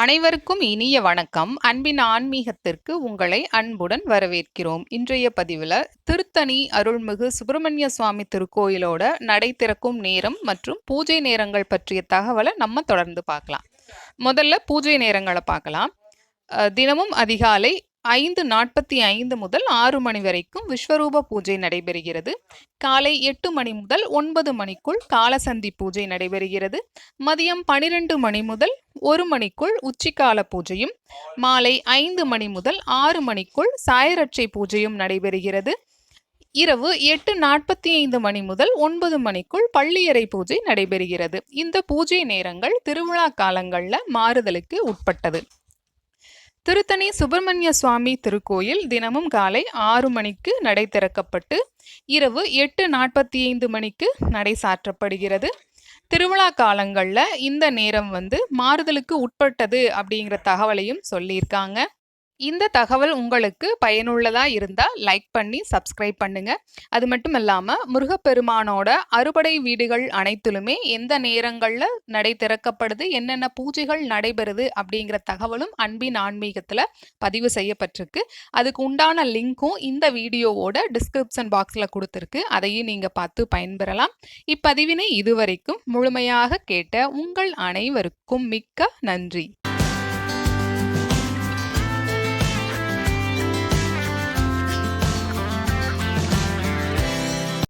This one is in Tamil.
அனைவருக்கும் இனிய வணக்கம். அன்பின் ஆன்மீகத்திற்கு உங்களை அன்புடன் வரவேற்கிறோம். இன்றைய பதிவில் திருத்தணி அருள்மிகு சுப்பிரமணிய சுவாமி திருக்கோயிலோட நடை திறக்கும் நேரம் மற்றும் பூஜை நேரங்கள் பற்றிய தகவலை நம்ம தொடர்ந்து பார்க்கலாம். முதல்ல பூஜை நேரங்களை பார்க்கலாம். தினமும் அதிகாலை ஐந்து நாற்பத்தி ஐந்து முதல் ஆறு மணி வரைக்கும் விஸ்வரூப பூஜை நடைபெறுகிறது. காலை எட்டு மணி முதல் ஒன்பது மணிக்குள் காலசந்தி பூஜை நடைபெறுகிறது. மதியம் பனிரெண்டு மணி முதல் ஒரு மணிக்குள் உச்சிக்கால பூஜையும் மாலை ஐந்து மணி முதல் ஆறு மணிக்குள் சாயரட்சை பூஜையும் நடைபெறுகிறது. இரவு எட்டு நாற்பத்தி ஐந்து மணி முதல் ஒன்பது மணிக்குள் பள்ளியறை பூஜை நடைபெறுகிறது. இந்த பூஜை நேரங்கள் திருவிழா காலங்களில் மாறுதலுக்கு உட்பட்டது. திருத்தணி சுப்பிரமணிய சுவாமி திருக்கோயில் தினமும் காலை ஆறு மணிக்கு நடை திறக்கப்பட்டு இரவு எட்டு நாற்பத்தி ஐந்து மணிக்கு நடை சாற்றப்படுகிறது. திருவிழா காலங்களில் இந்த நேரம் வந்து மாறுதலுக்கு உட்பட்டது அப்படிங்கிற தகவலையும் சொல்லியிருக்காங்க. இந்த தகவல் உங்களுக்கு பயனுள்ளதாக இருந்தால் லைக் பண்ணி சப்ஸ்கிரைப் பண்ணுங்க. அது மட்டும் இல்லாமல் முருகப்பெருமானோட அறுபடை வீடுகள் அனைத்திலுமே எந்த நேரங்களில் நடை திறக்கப்படுது என்னென்ன பூஜைகள் நடைபெறுது அப்படிங்கிற தகவலும் அன்பின் ஆன்மீகத்தில் பதிவு செய்யப்பட்டிருக்கு. அதுக்கு உண்டான லிங்க்கும் இந்த வீடியோவோட டிஸ்கிரிப்ஷன் பாக்ஸில் கொடுத்துருக்கு. அதையும் நீங்கள் பார்த்து பயன்பெறலாம். இப்பதிவினை இதுவரைக்கும் முழுமையாக கேட்ட உங்கள் அனைவருக்கும் மிக்க நன்றி.